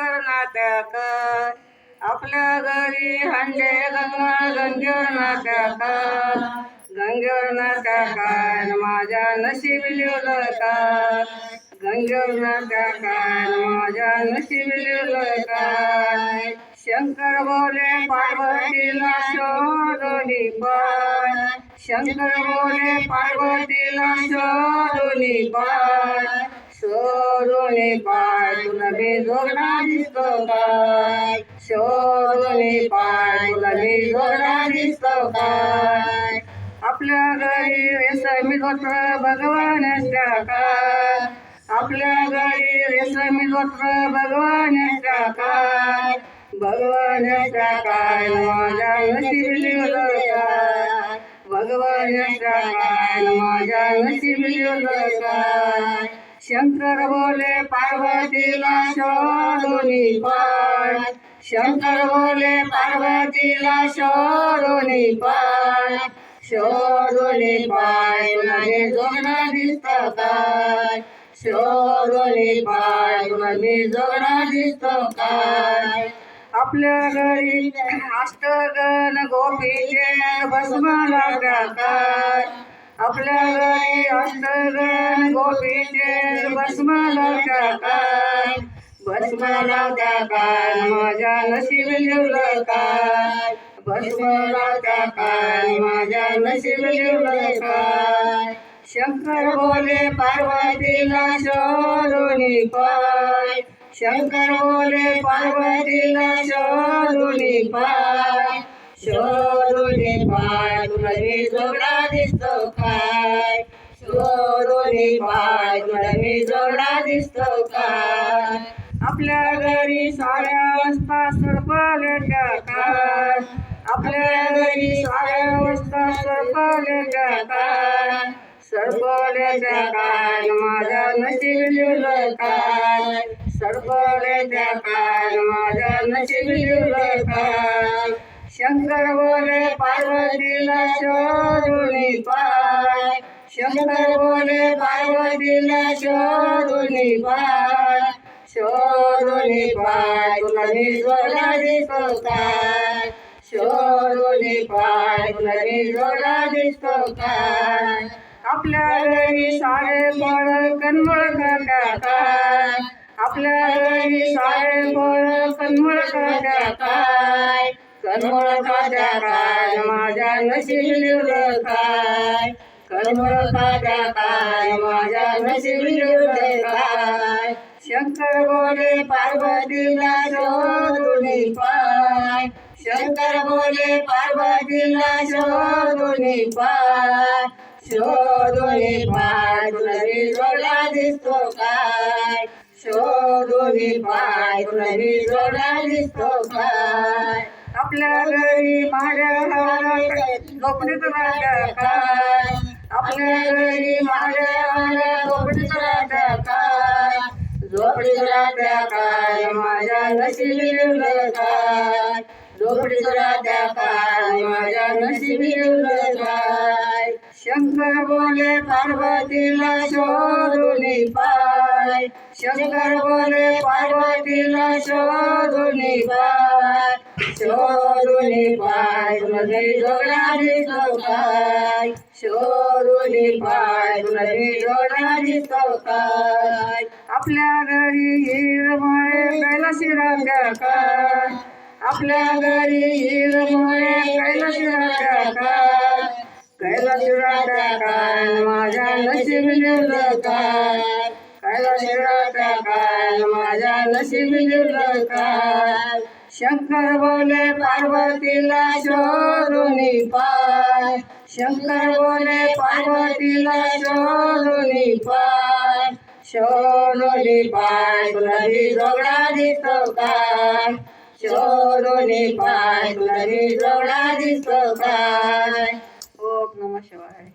गंगेवर नात्या कर आपल्या घरी हंडे गंगा गंगेवर नात्या कर गंगेवर नात्या काय न माझ्या नशिबी लिवलं लिवलं काय शंकर बोले पार्वतीला शोधोनी पाय शंकर बोले पार्वतीला शोधोनी पाय शोधोनी पाय तुला मी दिसतो काय शोधोनी पाय तुला मी दिसतो काय आपल्या घरी रेशमी गोत्र भगवानाच्या काय आपल्या घरी रेशमी गोत्र भगवानाच्या काय भगवान काय माझ्या नशिबली लिवलं काय भगवानाच्या काय माझ्या नशिबली काय शंकर बोले पार्वतीला शोधुनी पाय शंकर बोले पार्वतीला शोधुनी पाय शोधुनी पाय तुला मी म्हणजे जोगणा काय? शोधुनी पाय तुला मी म्हणजे जोगणा दिसतो काय? आपल्या घरी अष्टगण गोपीचे भस्माला काय? आपल्या घरी अष्टगण गोपीचे भस्माला काय? भस्माला त्या काय? माझ्या नशीब लिवलं काय? भस्म त्या काय? माझ्या नशीब लिवलं काय? शंकर बोले पार्वतीला शोधुनी पाय. शंकर बोले पार्वतीला शोधुनी पाय. शोधुनी पाय तुला जोडा काय? शोधोनी पाय तुला मी जोडा दिसतो काय? आपल्या घरी साड्या वाजता सरपले काय? आपल्या घरी साड्या वाजता सरपले काय? सरपले काय? माझ्या नशीब लिवलं काय? सरपले काय? माझ्या नशीब लिवलं काय? शंकर बोले पार्वतीला शोधुनी पाय पाय शंकर बोले पार्वतीला शोधुनी पाय शोधुनी पाय तुला मी जोडा दिसतो काय शोधुनी पाय तुला मी जोडा दिसतो काय आपल्या घरी सारे फळ कन्मळ खात्या काय आपल्या घरी सारे फळ कन्मळ खात्या काय कन्मळ खात्या काय माझ्या नशील काय काय माझ्या नशीब काय शंकर बोले पार्वतीला शोधुनी पाय। शंकर बोले पार्वतीला शोधुनी पाय। शोधुनी पाय तुला जोडा दिसतो काय? शोधुनी पाय तुला जोडा दिसतो काय? आपल्या घरी माझ्या झोपडीत राहत्या काय आपल्या घरी माझ्या झोपडीत राहत्या काय झोपडीत राहत्या काय माझ्या नशिबी लिवलं काय झोपडीत राहत्या काय माझ्या नशिबी लिवलं काय शंकर बोले पार्वतीला शोधुनी पाय शंकर बोले पार्वतीला शोधुनी पाय शोधुनी पाय तुला मी जोडा दिसतो काय शोधुनी पाय तुला मी जोडा आपल्या घरी हिरमळे कैलाशी राहत्या काय आपल्या घरी हिरमळे कैलाशी राहत्या काय कैलाशी राहत्या काय माझ्या नशीब लिवलं काय कैलाशी राहत्या काय माझ्या नशीब लिवलं काय शंकर बोले पार्वतीला शोधुनी पाय शंकर बोले पार्वतीला शोधुनी पाय शोधुनी पाय तुला मी जोडा दिसतो काय शोधुनी पाय तुला मी जोडा दिसतो काय ओम नम शिवाय